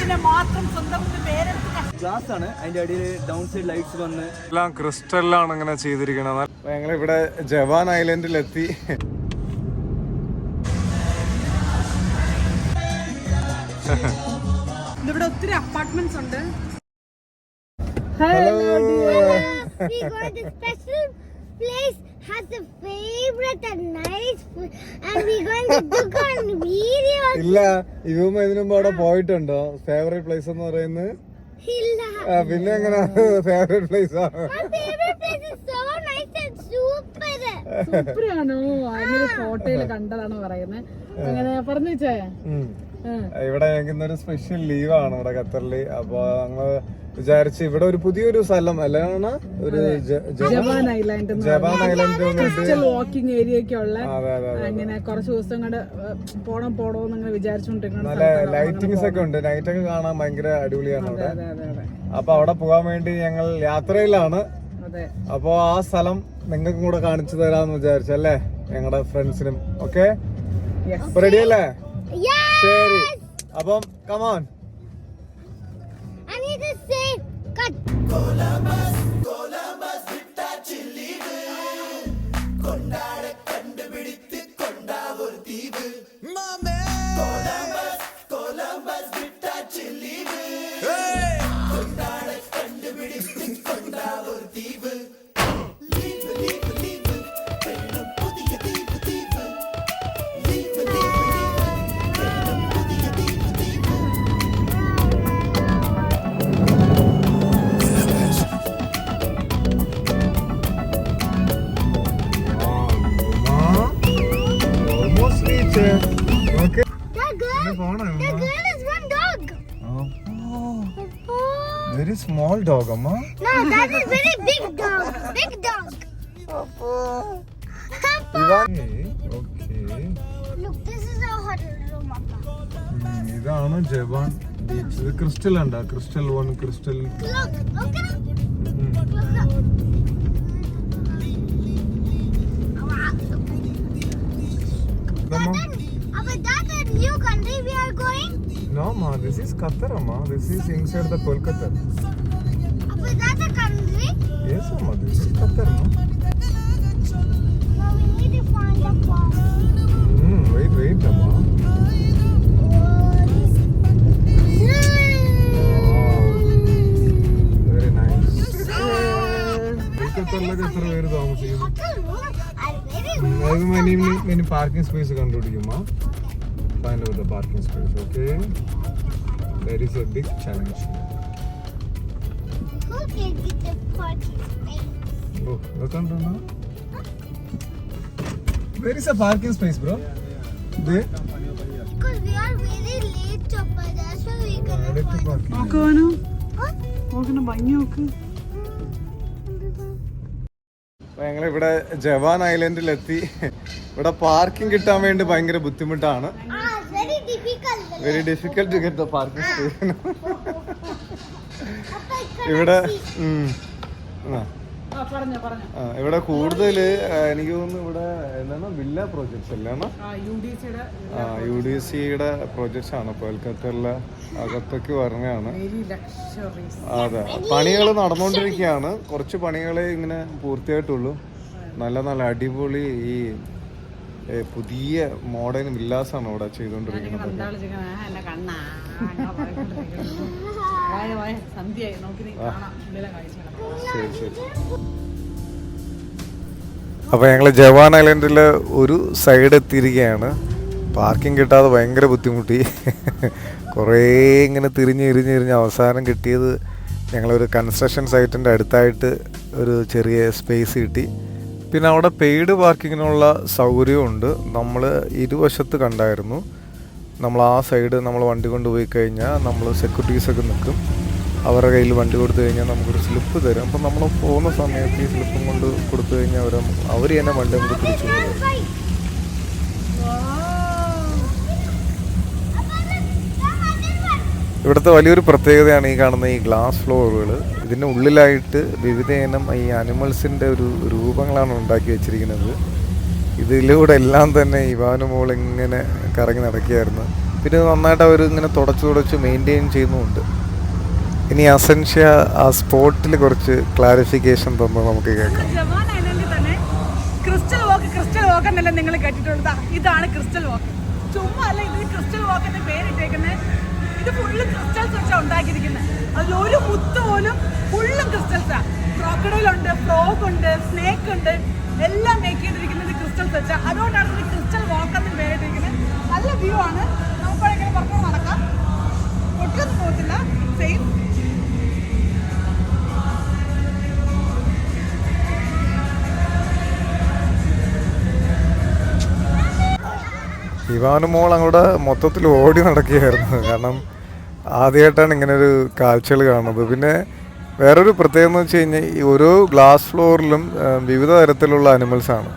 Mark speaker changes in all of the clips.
Speaker 1: ദൈവത്തിന്റെ മാത്രം സ്വന്തം പേരെടുത്ത്
Speaker 2: ഗ്ലാസ് ആണ് അതിന്റെ അടിയിൽ ഡൗൺ സൈഡ് ലൈറ്റ്സ് വന്ന്.
Speaker 3: എല്ലാം ഞങ്ങൾ ഇവിടെ ജവാൻ ഐലൻഡിലെത്തി
Speaker 1: ഇവിടെ ഒത്തിരി അപ്പാർട്ട്മെന്റ്സ് ഉണ്ട്.
Speaker 3: Hello
Speaker 4: we go to special place has a favorite and nice food. And we going to book on video
Speaker 3: ഇല്ല ഇവമ്മ ഇതിനുമ്പോ അവിടെ പോയിട്ടുണ്ടോ? ഫേവറേറ്റ് പ്ലേസ് എന്ന് പറയുന്നത്? പിന്നെ എങ്ങനെ? ഫേവറേറ്റ് പ്ലേസ് ആണ്
Speaker 4: my favorite place is so nice and super.
Speaker 1: സൂപ്പറാണോ അങ്ങനെ ഫോട്ടോയിൽ കണ്ടതാണ് പറയുന്നത്. അങ്ങനെ പറഞ്ഞു വെച്ചേ.
Speaker 3: ഇവിടെ ഞങ്ങൾക്ക് ഒരു സ്പെഷ്യൽ ലീവാണ് ഇവിടെ ഖത്തറിൽ അപ്പൊ ഞങ്ങൾ വിചാരിച്ച് ഇവിടെ ഒരു പുതിയൊരു സ്ഥലം അല്ലാണ് ഒരു
Speaker 1: ജവാൻ ഐലാൻഡ്
Speaker 3: ജവാൻ ഐലൻഡ് വന്നിട്ട്
Speaker 1: വാക്കിംഗ് ഏരിയ അങ്ങനെ കുറച്ച് ദിവസം കൊണ്ട് പോണം പോണോ എന്ന്
Speaker 3: നല്ല ലൈറ്റിങ്സ് ഒക്കെ ഉണ്ട്. നൈറ്റ് ഒക്കെ കാണാൻ ഭയങ്കര അടിപൊളിയാണ് അവിടെ. അപ്പൊ അവിടെ പോകാൻ വേണ്ടി ഞങ്ങൾ യാത്രയിലാണ്. അപ്പോ ആ സ്ഥലം നിങ്ങൾക്കും കൂടെ കാണിച്ചു തരാന്ന് വിചാരിച്ചല്ലേ? ഞങ്ങളുടെ ഫ്രണ്ട്സിനും ഓക്കെ
Speaker 1: Yes.
Speaker 3: ശരി അപ്പം come on almost
Speaker 4: That girl
Speaker 3: പോണോ
Speaker 4: girl is one dog oh.
Speaker 3: Very small dog, Amma.
Speaker 4: no that is very big dog big dog
Speaker 3: okay
Speaker 4: look this is our hotel room Papa.
Speaker 3: ഇതാണ് ജവാൻ beach ഇത് crystal ഉണ്ടാ crystal one crystal
Speaker 4: Qatar, Amma. Amma, that a new country we are going?
Speaker 3: No, ma. This is Qatar, ma. This is inside the Kolkata.
Speaker 4: Amma, that a country?
Speaker 3: Yes, ma. This is Qatar, ma.
Speaker 4: No, we need to find the
Speaker 3: bus. Parking space കണ്ടുപിടിക്കുമോ find out the parking space okay there is a big challenge
Speaker 4: Who can get the parking space?
Speaker 3: ഓ ഇതൊക്കെ a parking space bro
Speaker 4: Because we are very late, Chopper. That's why we cannot find.
Speaker 3: Parking
Speaker 1: നോക്കുവാനോ
Speaker 4: Huh?
Speaker 1: നോക്കണം ഭംഗി നോക്ക്
Speaker 3: അപ്പൊ ഞങ്ങൾ ഇവിടെ ജവാൻ ഐലൻഡിലെത്തി ഇവിടെ parking കിട്ടാൻ വേണ്ടി ഭയങ്കര ബുദ്ധിമുട്ടാണ്. Very difficult to get the parking
Speaker 4: cannot
Speaker 3: ഇവിടെ ആ.
Speaker 1: ആ പറഞ്ഞോ പറഞ്ഞോ.
Speaker 3: ഇവിടെ കൂടുതൽ എനിക്ക് തോന്നുന്നു ഇവിടെ എന്താണ്? വില്ല പ്രോജക്ട്സ് അല്ലാണ്
Speaker 1: ആ യു ഡി സിയുടെ
Speaker 3: പ്രോജക്ട്സ് ആണ്. കൊൽക്കത്തയിലെ അകത്തേക്ക് പറഞ്ഞാണ് അതെ. പണികൾ നടന്നുകൊണ്ടിരിക്കുകയാണ് കുറച്ച് പണികളെ ഇങ്ങനെ പൂർത്തിയായിട്ടുള്ളൂ. നല്ല നല്ല അടിപൊളി ഈ പുതിയ മോഡേൺ വില്ലാസാണ് അവിടെ ചെയ്തുകൊണ്ടിരിക്കുന്നത്.
Speaker 1: അപ്പൊ
Speaker 3: ശരി അപ്പോൾ ഞങ്ങൾ ജവാൻ ഐലൻഡിൽ ഒരു സൈഡ് എത്തിയിരിക്കുകയാണ്. പാർക്കിംഗ് കിട്ടാതെ ഭയങ്കര ബുദ്ധിമുട്ടി. കുറേ ഇങ്ങനെ തിരിഞ്ഞ് ഇരിഞ്ഞ് ഇരിഞ്ഞ് അവസാനം കിട്ടിയത് ഞങ്ങളൊരു കൺസ്ട്രക്ഷൻ സൈറ്റിന്റെ അടുത്തായിട്ട് ഒരു ചെറിയ സ്പേസ് കിട്ടി. പിന്നെ അവിടെ പെയ്ഡ് പാർക്കിങ്ങിനുള്ള സൗകര്യമുണ്ട് നമ്മൾ ഇരുവശത്ത് കണ്ടായിരുന്നു. നമ്മൾ ആ സൈഡ് നമ്മൾ വണ്ടി കൊണ്ടുപോയി കഴിഞ്ഞാൽ നമ്മൾ സെക്യൂരിറ്റീസൊക്കെ നിൽക്കും. അവരുടെ കയ്യിൽ വണ്ടി കൊടുത്തു കഴിഞ്ഞാൽ നമുക്കൊരു സ്ലിപ്പ് തരും. അപ്പം നമ്മൾ പോകുന്ന സമയത്ത് ഈ സ്ലിപ്പും കൊണ്ട് കൊടുത്തു കഴിഞ്ഞാൽ അവർ അവർ തന്നെ വണ്ടി നമുക്ക് തിരിച്ചു. ഇവിടുത്തെ വലിയൊരു പ്രത്യേകതയാണ് ഈ കാണുന്ന ഈ ഗ്ലാസ് ഫ്ലോറുകൾ ഇതിന്റെ ഉള്ളിലായിട്ട് വിവിധ ഇനം ഈ അനിമൽസിന്റെ ഒരു രൂപങ്ങളാണ് ഉണ്ടാക്കി വെച്ചിരിക്കുന്നത്. ഇതിലൂടെ എല്ലാം തന്നെ ഇവാനു മോൾ ഇങ്ങനെ കറങ്ങി നടക്കുകയായിരുന്നു. പിന്നെ നന്നായിട്ട് അവർ ഇങ്ങനെ തുടച്ച് തുടച്ച് മെയിന്റെയിൻ ചെയ്യുന്നുമുണ്ട്. ഇനി അസൻഷ്യ ആ സ്പോട്ടിൽ കുറച്ച് ക്ലാരിഫിക്കേഷൻ തന്നെ നമുക്ക് കേൾക്കാം.
Speaker 1: ക്രിസ്റ്റൽ വാക്ക് ക്രിസ്റ്റൽ വാക്ക് എന്നല്ല നിങ്ങൾ കേട്ടിട്ടുള്ളത്? ഇതാണ് ക്രിസ്റ്റൽ വാക്ക്. ചുമ്മാ അല്ല ഇതിന് ക്രിസ്റ്റൽ വാക്ക് എന്ന പേരിട്ടേക്കുന്നത് ഇത് ഫുള്ള് ക്രിസ്റ്റൽസ് വെച്ചാണ് ഉണ്ടാക്കിയിരിക്കുന്നത് അതിൽ ഒരു മുത്ത് പോലും ഫുള്ളും ക്രിസ്റ്റൽസാണ് ക്രോക്കഡലുണ്ട് ഫ്രോഗ് ഉണ്ട് സ്നേക്ക് ഉണ്ട് എല്ലാം മേക്ക് ചെയ്തിരിക്കുന്നത് ക്രിസ്റ്റൽസ് വെച്ചാൽ അതുകൊണ്ടാണ് ഇത് ക്രിസ്റ്റൽ വാക്ക് എന്ന് പേരിട്ടിരിക്കുന്നത്. നല്ല വ്യൂ ആണ്. നമുക്ക് ഇങ്ങനെ നടക്കാം. ഒട്ടും പോകത്തില്ല. സെയിം
Speaker 3: ഇവാനും മോൾ അങ്ങോട്ട് മൊത്തത്തിൽ ഓടി നടക്കുകയായിരുന്നു. കാരണം ആദ്യമായിട്ടാണ് ഇങ്ങനെ ഒരു കാഴ്ചകൾ കാണുന്നത്. പിന്നെ വേറൊരു പ്രത്യേകത എന്ന് വെച്ച് കഴിഞ്ഞാൽ ഈ ഓരോ ഗ്ലാസ് ഫ്ലോറിലും വിവിധ തരത്തിലുള്ള അനിമൽസ് ആണ്.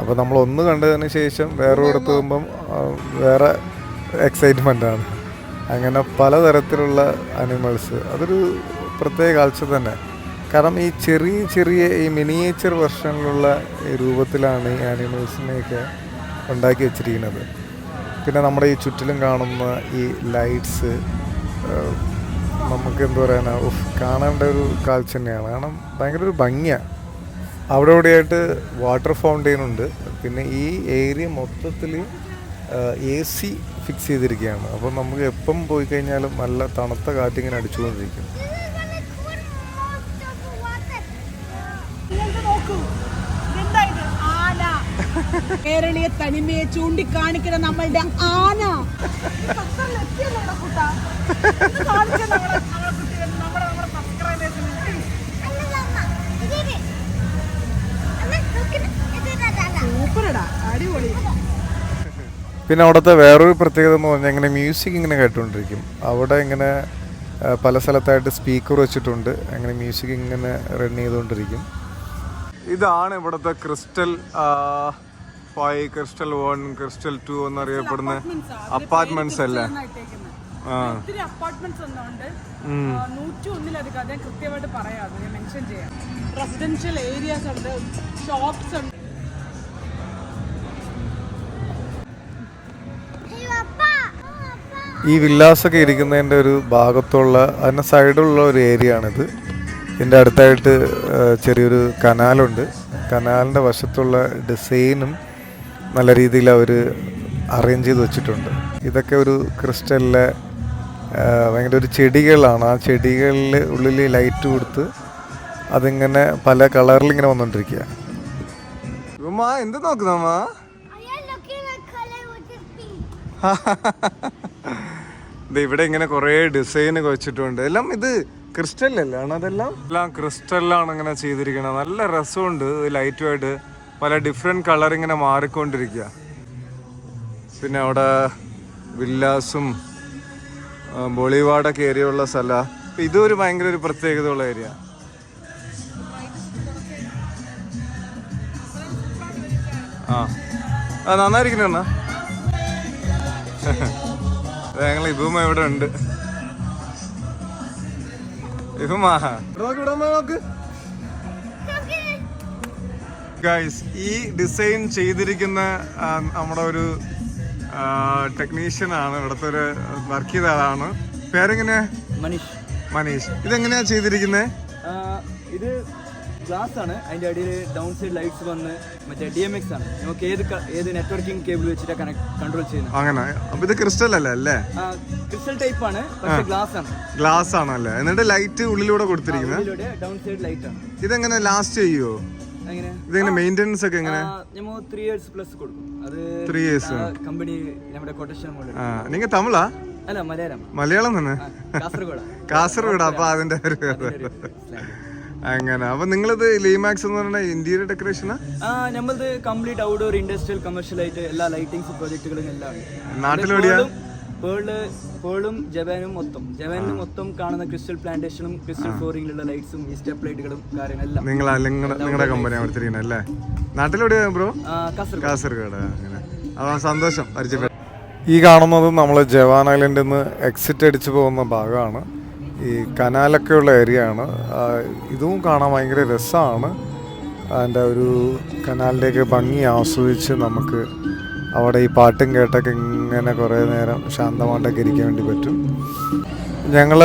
Speaker 3: അപ്പോൾ നമ്മൾ ഒന്ന് കണ്ടതിന് ശേഷം വേറെ ഇടത്ത് പോകുമ്പം വേറെ എക്സൈറ്റ്മെന്റ് ആണ്. അങ്ങനെ പലതരത്തിലുള്ള അനിമൽസ് അതൊരു പ്രത്യേക കാഴ്ച തന്നെ. കാരണം ഈ ചെറിയ ചെറിയ ഈ മിനിയേച്ചർ വെർഷനിലുള്ള രൂപത്തിലാണ് ഈ ആനിമൽസിനെയൊക്കെ ഉണ്ടാക്കി വെച്ചിരിക്കുന്നത്. പിന്നെ നമ്മുടെ ഈ ചുറ്റിലും കാണുന്ന ഈ ലൈറ്റ്സ് നമുക്ക് എന്താ പറയാനാ ഉഫ്, കാണേണ്ട ഒരു കാഴ്ച തന്നെയാണ്. കാരണം ഭയങ്കര ഒരു ഭംഗിയാണ് അവിടെ ഇവിടെയായിട്ട് വാട്ടർ ഫൗണ്ടെയിൻ ഉണ്ട്. പിന്നെ ഈ ഏരിയ മൊത്തത്തിൽ എ സി ഫിക്സ് ചെയ്തിരിക്കുകയാണ്. അപ്പം നമുക്ക് എപ്പം പോയി കഴിഞ്ഞാലും നല്ല തണുത്ത കാറ്റിങ്ങനെ അടിച്ചുകൊണ്ടിരിക്കും
Speaker 1: ഇങ്ങോട്ട് നോക്കൂ ഇതെന്താ ഇത്? ആന കേരളീയ തനിമയെ ചൂണ്ടിക്കാണിക്കുന്ന നമ്മളുടെ ആന. സൂപ്പറടാ അടിപൊളി.
Speaker 3: പിന്നെ അവിടുത്തെ വേറൊരു പ്രത്യേകത എന്ന് പറഞ്ഞാൽ ഇങ്ങനെ മ്യൂസിക് ഇങ്ങനെ കേട്ടുകൊണ്ടിരിക്കും. അവിടെ ഇങ്ങനെ പല സ്ഥലത്തായിട്ട് സ്പീക്കർ വെച്ചിട്ടുണ്ട്. അങ്ങനെ മ്യൂസിക് ഇങ്ങനെ റൺ ചെയ്തുകൊണ്ടിരിക്കും. ഇതാണ് ഇവിടുത്തെ crystal five crystal one crystal two എന്നറിയപ്പെടുന്ന അപ്പാർട്ട്മെന്റ്സ് അല്ലേ?
Speaker 1: ഒത്തിരി അപ്പാർട്ട്മെന്റ്സ് ഒന്നുണ്ട് നൂറ്റി ഒന്നിലധികം കൃത്യമായിട്ട് ഞാൻ മെൻഷൻ ചെയ്യാം. റെസിഡൻഷ്യൽ ഏരിയാസ് ഉണ്ട് ഷോപ്സ് ഉണ്ട്.
Speaker 3: ഈ വില്ലാസൊക്കെ ഇരിക്കുന്നതിന്റെ ഒരു ഭാഗത്തുള്ള അതിന്റെ സൈഡിലുള്ള ഒരു ഏരിയ ആണിത്. ഇതിന്റെ അടുത്തായിട്ട് ചെറിയൊരു കനാലുണ്ട്. കനാലിന്റെ വശത്തുള്ള ഡിസൈനും നല്ല രീതിയിൽ അവർ അറേഞ്ച് ചെയ്ത് വെച്ചിട്ടുണ്ട്. ഇതൊക്കെ ഒരു ക്രിസ്റ്റലിലെ ഭയങ്കര ഒരു ചെടികളാണ്. ആ ചെടികളിൽ ഉള്ളിൽ ലൈറ്റ് കൊടുത്ത് അതിങ്ങനെ പല കളറിൽ ഇങ്ങനെ വന്നുകൊണ്ടിരിക്കുക എന്ത് നോക്കുന്നമ്മ ഇവിടെ ഇങ്ങനെ കുറേ ഡിസൈൻ വെച്ചിട്ടുണ്ട് എല്ലാം ഇത് ക്രിസ്റ്റലല്ലേ ആണ് അതെല്ലാം? എല്ലാം ക്രിസ്റ്റലാണ് ഇങ്ങനെ ചെയ്തിരിക്കുന്നത് നല്ല രസമുണ്ട് ലൈറ്റുമായിട്ട് പല ഡിഫറെന്റ് കളർ ഇങ്ങനെ മാറിക്കൊണ്ടിരിക്കുക പിന്നെ അവിടെ വില്ലാസും ബോളിവാഡൊക്കെ ബോളിവാടൊക്കെ ഏരിയ ഉള്ള സ്ഥല. ഇതൊരു ഭയങ്കര ഒരു പ്രത്യേകതയുള്ള ഏരിയ ആ. ആ നന്നായിരിക്കുന്നു അണ്ണാ. ഞങ്ങൾ ഇബുമ ഇവിടെ ഉണ്ട്. ഇബുമാ നോക്ക് ഇവിടെ നോക്ക്. ഗൈസ് ഈ ഡിസൈൻ ചെയ്തിരിക്കുന്ന നമ്മുടെ ഒരു ടെക്നീഷ്യൻ ആണ്. ഇവിടുത്തെ ഒരു വർക്ക് ചെയ്ത ആളാണ്. പേരെങ്ങനെ?
Speaker 2: മനീഷ്.
Speaker 3: മനീഷ്. ഇതെങ്ങനെയാ ചെയ്തിരിക്കുന്നത്
Speaker 2: ഇത് ഗ്ലാസ് ആണ്. അതിന്റെ അടിയിൽ ഡൗൺ സൈഡ് ലൈറ്റ്സ് വന്ന് മറ്റേ ഡി എം എക്സ് ആണ്. നമുക്ക് ഏത് ഏത് നെറ്റ്വർക്കിംഗ് കേബിൾ വെച്ചിട്ട് കണക്ട് കൺട്രോൾ ചെയ്യുന്നത്
Speaker 3: അങ്ങനെ. അപ്പൊ ഇത് ക്രിസ്റ്റൽ അല്ലേ അല്ലേ?
Speaker 2: ക്രിസ്റ്റൽ ടൈപ്പ് ആണ് പക്ഷേ ഗ്ലാസ് ആണ്.
Speaker 3: ഗ്ലാസ് ആണല്ലേ? എന്നിട്ട് ലൈറ്റ് ഉള്ളിലൂടെ കൊടുത്തിരിക്കുന്നത്
Speaker 2: ഡൗൺ സൈഡ് ലൈറ്റ് ആണ്.
Speaker 3: ഇതെങ്ങനെ ലാസ്റ്റ് ചെയ്യുമോ ഇതെങ്ങനെ മെയിന്റെനൻസ് ഒക്കെ എങ്ങനെ?
Speaker 2: നമ്മൾ ത്രീ ഇയേഴ്സ് പ്ലസ് കൊടുക്കും. അത്
Speaker 3: ത്രീ ഇയേഴ്സ്
Speaker 2: കമ്പനി നമ്മുടെ കൊട്ടേഷൻ
Speaker 3: നിങ്ങൾ തമിഴാ?
Speaker 2: അല്ല മലയാളം.
Speaker 3: മലയാളം തന്നെ?
Speaker 2: കാസർഗോഡ്.
Speaker 3: കാസർഗോഡ് അപ്പൊ അതിന്റെ ഒരു അങ്ങനെ. അപ്പൊ നിങ്ങളിത് ലീമാക്സ് എന്ന് പറഞ്ഞ ഇന്റീരിയർ ഡെക്കറേഷനാ
Speaker 2: നമ്മളത് കംപ്ലീറ്റ് ഔട്ട്ഡോർ ഇൻഡസ്ട്രിയൽ കമേഴ്ഷ്യൽ ആയിട്ട് എല്ലാ ലൈറ്റിംഗ്സ് പ്രോജക്റ്റുകളും എല്ലാം ഉണ്ട്.
Speaker 3: നാട്ടിലെവിടെയാ?
Speaker 2: പേൾ പേളും ജവാനും മൊത്തം. ജവാനിൽ മൊത്തം കാണുന്ന ക്രിസ്റ്റൽ പ്ലാന്റേഷനും ക്രിസ്റ്റൽ ഫ്ലോറിംഗിലുള്ള ലൈറ്റ്സും ഈ സ്റ്റെപ്പ് ലൈറ്റുകളും കാര്യങ്ങളെല്ലാം.
Speaker 3: നിങ്ങൾ നിങ്ങളുടെ നിങ്ങളുടെ കമ്പനി എടുത്തിരിക്കുന്നത് അല്ലേ? നാട്ടിലെവിടെ ബ്രോ
Speaker 2: കാസർഗോഡ്.
Speaker 3: കാസർഗോഡ് അങ്ങനെ. അതാ സന്തോഷം പരിചയപ്പെട്ടു ഈ കാണുന്നത് നമ്മൾ ജവാൻ ഐലൻഡിൽ നിന്ന് എക്സിറ്റ് അടിച്ചു പോകുന്ന ഭാഗമാണ്. ഈ കനാലൊക്കെ ഉള്ള ഏരിയ ആണ്. ഇതും കാണാൻ ഭയങ്കര രസമാണ് അതിന്റെ ഒരു കനാലിന്റെയൊക്കെ ഭംഗി ആസ്വദിച്ച് നമുക്ക് അവിടെ ഈ പാട്ടും കേട്ടൊക്കെ ഇങ്ങനെ കുറേ നേരം ശാന്തമായിട്ടൊക്കെ ഇരിക്കാൻ വേണ്ടി പറ്റും. ഞങ്ങൾ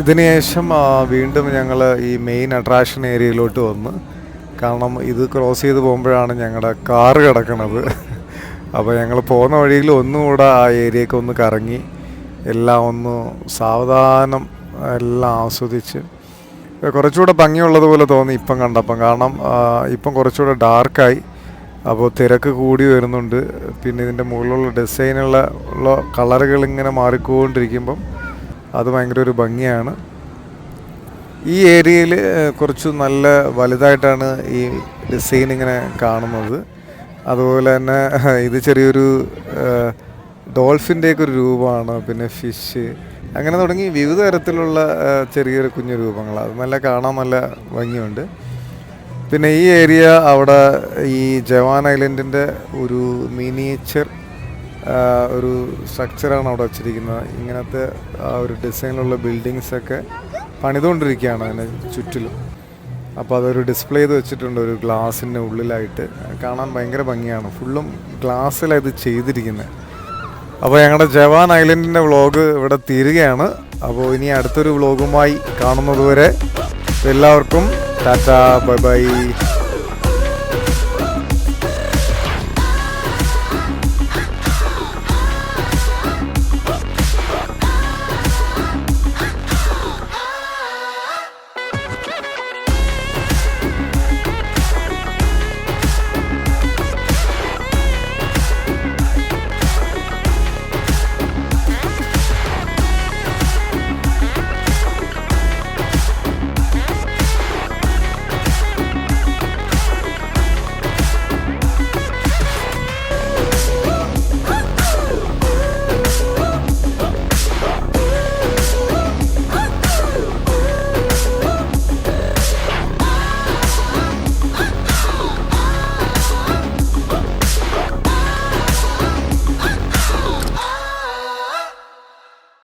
Speaker 3: ഇതിന് ശേഷം വീണ്ടും ഞങ്ങൾ ഈ മെയിൻ അട്രാക്ഷൻ ഏരിയയിലോട്ട് വന്ന്. കാരണം ഇത് ക്രോസ് ചെയ്ത് പോകുമ്പോഴാണ് ഞങ്ങളുടെ കാറ് കിടക്കണത്. അപ്പോൾ ഞങ്ങൾ പോകുന്ന വഴിയിൽ ഒന്നുകൂടെ ആ ഏരിയയ്ക്ക് ഒന്ന് കറങ്ങി എല്ലാം ഒന്ന് സാവധാനം എല്ലാം ആസ്വദിച്ച്. കുറച്ചുകൂടെ ഭംഗിയുള്ളതുപോലെ തോന്നി ഇപ്പം കണ്ടപ്പം. കാരണം ഇപ്പം കുറച്ചുകൂടെ ഡാർക്കായി അപ്പോൾ തിരക്ക് കൂടി വരുന്നുണ്ട്. പിന്നെ ഇതിന്റെ മുകളിലുള്ള ഡിസൈനുള്ള ഉള്ള കളറുകൾ ഇങ്ങനെ മാറിക്കൊണ്ടിരിക്കുമ്പം അത് ഭയങ്കര ഒരു ഭംഗിയാണ്. ഈ ഏരിയയിൽ കുറച്ച് നല്ല വലുതായിട്ടാണ് ഈ ഡിസൈൻ ഇങ്ങനെ കാണുന്നത്. അതുപോലെ തന്നെ ഇത് ചെറിയൊരു ഡോൾഫിന്റെയൊക്കെ ഒരു രൂപമാണ്. പിന്നെ ഫിഷ് അങ്ങനെ തുടങ്ങി വിവിധ തരത്തിലുള്ള ചെറിയൊരു കുഞ്ഞു രൂപങ്ങൾ അത് നല്ല കാണാൻ നല്ല ഭംഗിയുണ്ട്. പിന്നെ ഈ ഏരിയ അവിടെ ഈ ജവാൻ ഐലൻഡിന്റെ ഒരു മിനിയേച്ചർ ഒരു സ്ട്രക്ചറാണ് അവിടെ വച്ചിരിക്കുന്നത്. ഇങ്ങനത്തെ ആ ഒരു ഡിസൈനിലുള്ള ബിൽഡിങ്സൊക്കെ പണിതുകൊണ്ടിരിക്കുകയാണ് അതിന് ചുറ്റിലും. അപ്പോൾ അതൊരു ഡിസ്പ്ലേ ചെയ്ത് വെച്ചിട്ടുണ്ട് ഒരു ഗ്ലാസിന്റെ ഉള്ളിലായിട്ട്. കാണാൻ ഭയങ്കര ഭംഗിയാണ്. ഫുള്ളും ഗ്ലാസ്സിലത് ചെയ്തിരിക്കുന്നത് അപ്പോൾ ഞങ്ങളുടെ ജവാൻ ഐലൻഡിന്റെ വ്ളോഗ് ഇവിടെ തീരുകയാണ്. അപ്പോൾ ഇനി അടുത്തൊരു വ്ളോഗുമായി കാണുന്നതുവരെ എല്ലാവർക്കും Tata, bye bye.